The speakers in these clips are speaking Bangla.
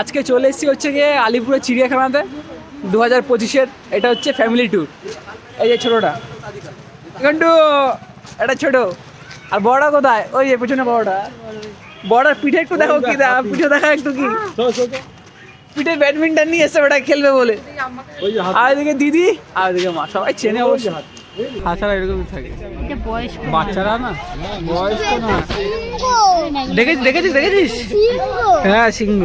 আজকে চলে এসেছি হচ্ছে গিয়ে আলিপুরের চিড়িয়াখানাতে দু হাজার পঁচিশের এটা হচ্ছে ফ্যামিলি ট্যুর এই যে ছোটোটা। কিন্তু এটা ছোট। আর বড়টা কোথায়? ওই যে পেছনে বড়টা। বড়ার পিঠে একটু দেখো কি দেখা পিঠে দেখা একটু কি? পিঠে ব্যাডমিন্টন নিয়ে এসে ওটা খেলবে বলে। আর এদিকে দিদি আর এদিকে মা সবাই চেনে অবশ্যই তাছাড়া এরকমই থাকে। বাচ্চারা না? বয়স্ক না। দেখেছিস দেখেছিস দেখেছিস? হ্যাঁ সিংহ।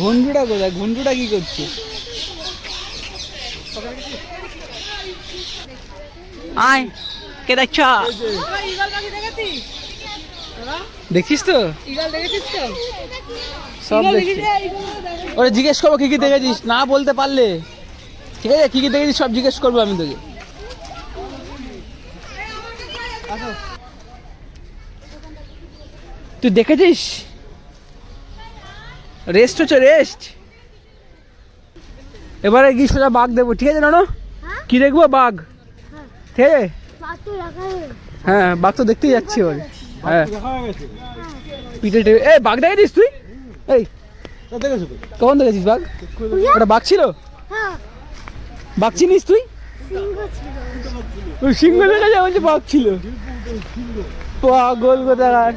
ঘন্টুটা কোথায়? ঘন্টুটা কি করছে? আয় কে দেখছ? দেখছিস তো? সব দেখছি। ওরে জিজ্ঞেস করব কি কি দেখেছিস? না বলতে পারলে। ঠিক আছে কি কি দেখেছিস সব জিজ্ঞেস করব আমি তোকে। তুই দেখেছিস? রেস্ট হচ্ছে রেস্ট এবারে গিয়ে সোজা বাঘ দেবো ঠিক আছে নানো? কি দেখব? বাঘ। ঠিক আছে? হ্যাঁ বাঘ তো দেখতেই যাচ্ছি এবারে। হ্যাঁ। পিঠে টেপে এই বাঘ দেখেছিস তুই? এই। কখন দেখেছিস বাঘ? ওটা বাঘ ছিল? বাঘ চিনিস তুই? ওই সিংহ দেখা যায় বলছে বাঘ ছিল। পাগল কোথাকার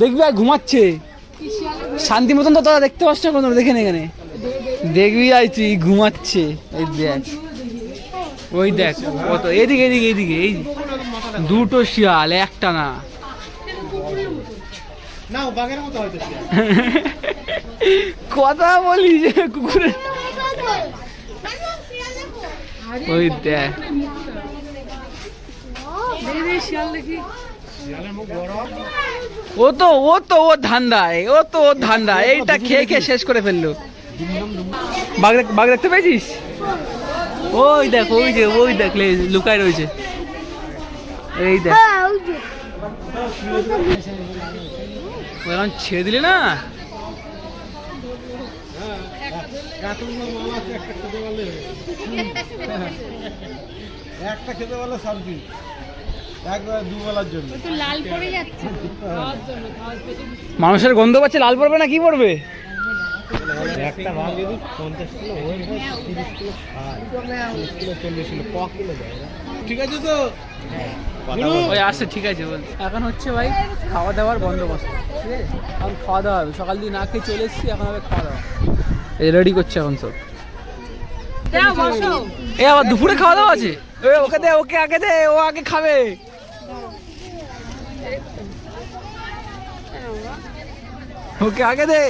দেখবি আর ঘুমাচ্ছে। শান্তি মতন তো তোরা দেখতে পাচ্ছ না কোনো দেখে নে এখানে। দেখবি আই তুই ঘুমাচ্ছে। এই দেখ। ওই দেখ কত। এদিকে এদিকে এদিকে এই দুটো শিয়াল একটা না। কথা বলি যে কুকুরের। ওই দেখ। ও তো ও তো ও ধান্দায় ও তো ও ধান্দা এইটা খেয়ে খেয়ে শেষ করে ফেলল। বাঘ দেখ- বাঘ দেখতে পেয়েছিস? ওই দেখ ওই যে ওই দেখ লে- লুকায় রয়েছে। এই দেখ। এখন ছেড়ে দিলে না? একটা খেতে পারলে শান্তি একবার দুবেলার জন্য। তো লাল পড়ে যাচ্ছে। মানুষের গন্ধ পাচ্ছে লাল পড়বে না কি পড়বে? একটা ভাগ যদি পঞ্চাশ কিলো ওয়েট হয় তিরিশ কিলো তিরিশ কিলো চল্লিশ কিলো ক কিলো দেয় ঠিক আছে তো? ওই আসছে ঠিক আছে বল এখন হচ্ছে ভাই খাওয়া দাওয়ার বন্দোবস্ত ঠিক আছে? এখন খাওয়া দাওয়া হবে। সকাল দিয়ে না খেয়ে চলে এসেছি এখন হবে খাওয়া দাওয়া। এই রেডি করছে এখন সব। এ আবার দুপুরে খাওয়া দাওয়া আছে? ওকে দে ওকে আগে দে ও আগে খাবে। ওকে আগে দে।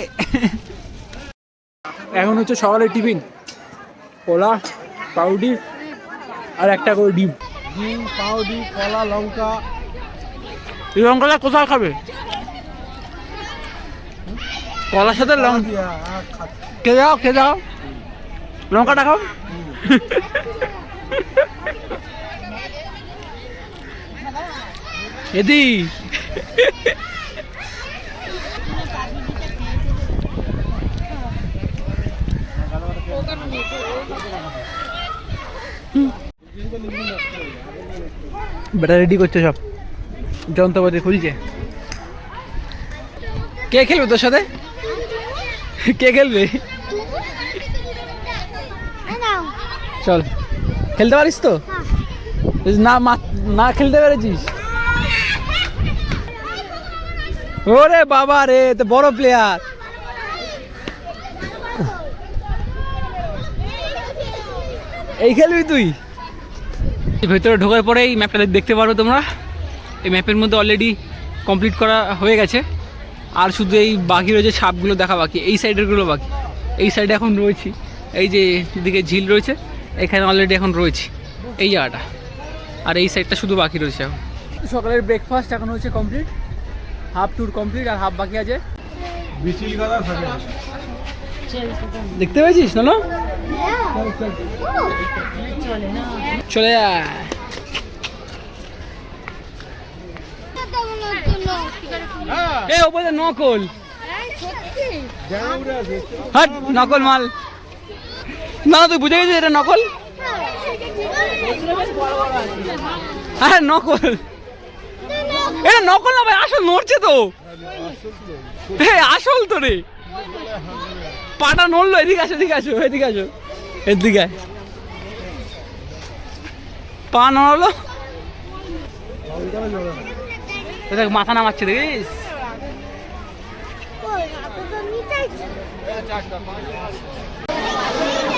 এখন হচ্ছে সকালের টিফিন। কলা পাউডি আর একটা করে ডিম। ডিম পাউডি কলা লঙ্কা। এই লঙ্কাটা কোথায় খাবে? কলার সাথে লঙ্কা কে যাও কে যাও। লঙ্কাটা খাও। এদি। বেটা রেডি করছে সব? যন্ত্রপাতি খুলছে। কে খেলবে তোর সাথে? কে খেলবে? চল। খেলতে পারিস তো? না না খেলতে পেরেছিস? ওরে বাবা রে তো বড় প্লেয়ার এই খেলবি তুই? ভেতরে ঢোকার পরে এই ম্যাপটা দেখতে পারো তোমরা। এই ম্যাপের মধ্যে অলরেডি কমপ্লিট করা হয়ে গেছে। আর শুধু এই বাকি রয়েছে সাপগুলো দেখা বাকি। এই সাইডেরগুলো বাকি। এই সাইডে এখন রয়েছি। এই যে দিকে ঝিল রয়েছে এখানে অলরেডি এখন রয়েছি। এই জায়গাটা। আর এই সাইডটা শুধু বাকি রয়েছে এখন। সকালের ব্রেকফাস্ট এখন হচ্ছে কমপ্লিট হাফ ট্যুর কমপ্লিট আর হাফ বাকি আছে। দেখতে পেয়েছিস না চলে যায় এ ওপরে নকল। হাট নকল মাল। না তুই বুঝে গেছিস এটা নকল? হ্যাঁ নকল। এটা নকল না ভাই আসল নড়ছে তো। হ্যাঁ আসল তো রে। পাটা নড়লো, এদিকে আসো এদিকে আসো এদিকে আসো, এদিকে। পা নড়ালো। দেখ, মাথা নামাচ্ছে, দেখিস?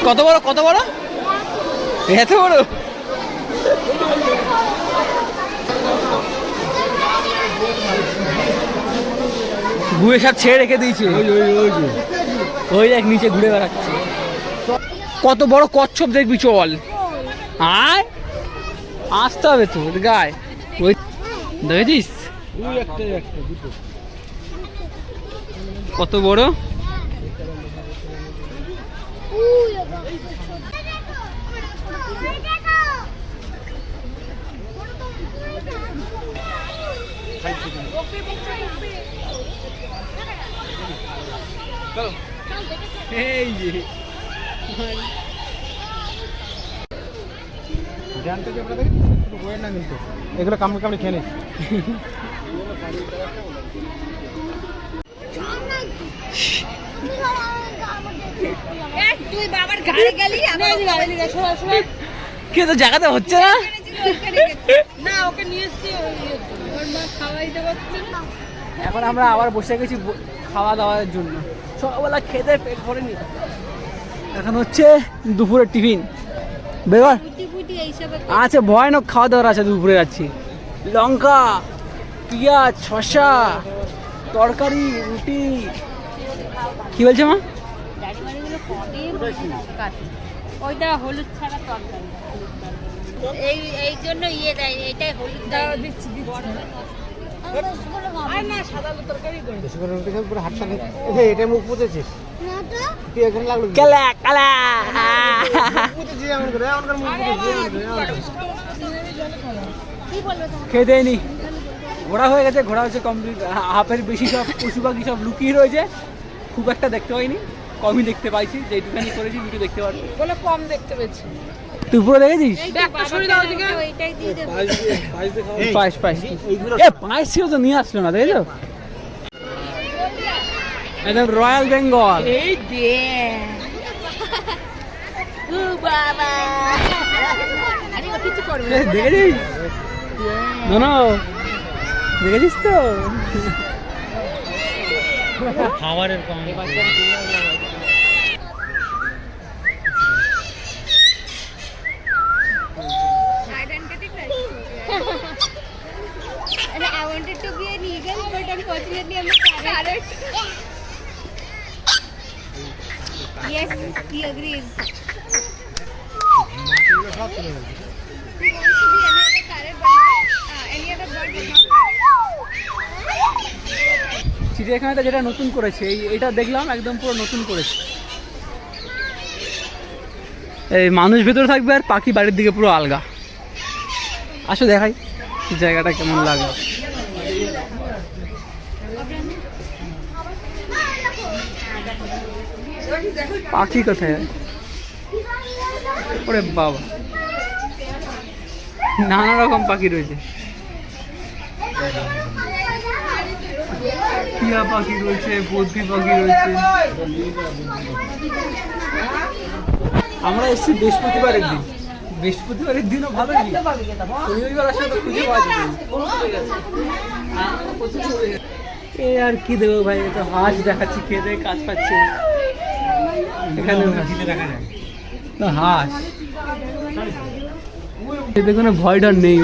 কত বড় কত বড়? এত বড়? ঘুরে সব ছেড়ে রেখে দিয়েছে। ওই দেখ, নিচে ঘুরে বেড়াচ্ছে। কত বড় কচ্ছপ দেখবি চল। আয়। আসতে হবে তো গায়ে ওই, দেখেছিস? ওই কত বড়? এই যে। জানতে যে আপনাদের বইয়ের না কিন্তু। এগুলো কামড়ে কামড়ে খেয়ে কে তো জায়গাতে হচ্ছে ওকে নিয়ে এসছি না এখন আমরা আবার বসে গেছি খাওয়া দাওয়ার জন্য। সকালবেলা খেতে পেট ভরেনি এখন হচ্ছে দুপুরের টিফিন। বেগর আছে ভয়ানক খাওয়া দাওয়ার আছে দুপুরে যাচ্ছি। লঙ্কা পেঁয়াজ শসা তরকারি রুটি। কি বলছে মা? কাটে। ওইটা হলুদ ছাড়া তরকারি। এই এই জন্য ইয়ে দেয় এটাই হলুদ দিচ্ছি। এটা মুখ ঘোরা হয়ে গেছে, ঘোড়া হচ্ছে কমপ্লিট হাফের বেশি সব পশু পাখি সব লুকিয়ে রয়েছে। খুব একটা দেখতে পাইনি। কমই দেখতে পাইছি, যেটুখানি করেছি দেখতে পারব বলে কম দেখতে পেয়েছি। তুই পুরো দেখেছিস পায়েস পায়েস এইগুলো এ পায়েস ছিল তো নিয়ে আসলো না দেখেছ? একদম রয়্যাল বেঙ্গল। না দেখেছিস তো। খাবারের কম। Not চিড়িয়াখানাটা যেটা নতুন করেছে, এই এটা দেখলাম, একদম পুরো নতুন করেছে। এই মানুষ ভেতরে থাকবে আর পাখি বাড়ির দিকে পুরো আলগা। আসো দেখাই, জায়গাটা কেমন লাগে পাখি কোথায়? ওরে বাবা। নানা রকম পাখি রয়েছে। টিয়া পাখি রয়েছে, বদ্রি পাখি রয়েছে। আমরা এসেছি বৃহস্পতিবারের দিন। বৃহস্পতিবারের দিনও ভালো। এ আর কি দেবো ভাই তো হাঁস দেখাচ্ছি, খেয়ে দেয় কাজ পাচ্ছে। এখানে না হাঁস। এতে কোনো ভয় ডর নেই।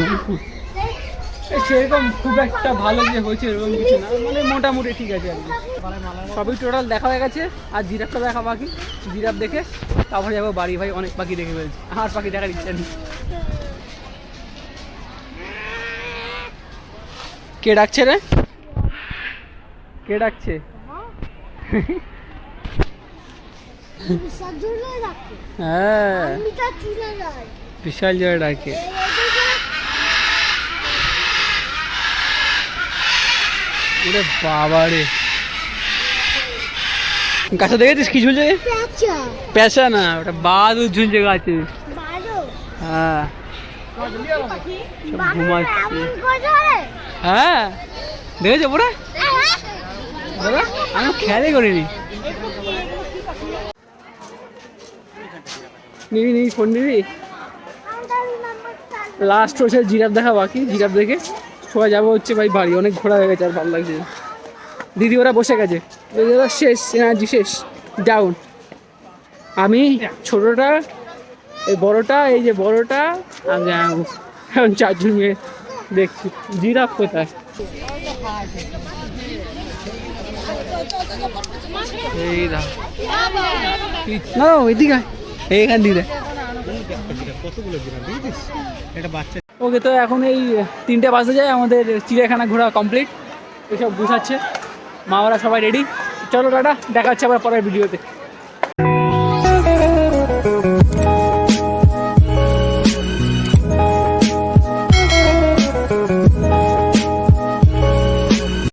সেরকম খুব একটা ভালো যে হয়েছে এরকম কিছু না। মানে মোটামুটি ঠিক আছে আর কি। সবই টোটাল দেখা হয়ে গেছে। আর জিরাফটা দেখা বাকি। জিরাফ দেখে তারপরে যাব বাড়ি। ভাই অনেক পাখি দেখে ফেলছি। আর পাখি দেখার ইচ্ছা নেই। কে ডাকছে রে? কে ডাকছে? হ্যাঁ। বিশাল জয় ডাকে। ওরে বাবা রে। গাছে দেখেছিস কি ঝুলছে? পেঁচা না, ওটা বাদুর ঝুলছে গাছে। হ্যাঁ। হ্যাঁ। দেখেছ পুরো? আমি খেয়ালই করিনি। নিবি নিবি ফোন নিবি লাস্ট হচ্ছে জিরাফ দেখা বাকি জিরাফ দেখে সবাই যাব হচ্ছে ভাই বাড়ি অনেক ঘোরা হয়ে গেছে আর ভালো লাগছে দিদি ওরা বসে গেছে দিদি ওরা শেষ এনার্জি শেষ ডাউন আমি ছোটটা এই বড়টা এই যে বড়টা আর যাব এখন চারজন মেয়ে দেখছি জিরাফ কোথায় এই না আয়। এইখান বাচ্চা ওকে, তো এখন এই তিনটে বাসে যায়, আমাদের চিড়িয়াখানা ঘোরা কমপ্লিট এসব বুঝাচ্ছে মা ওরা সবাই রেডি চলো টাটা, দেখা হচ্ছে আবার পরের ভিডিওতে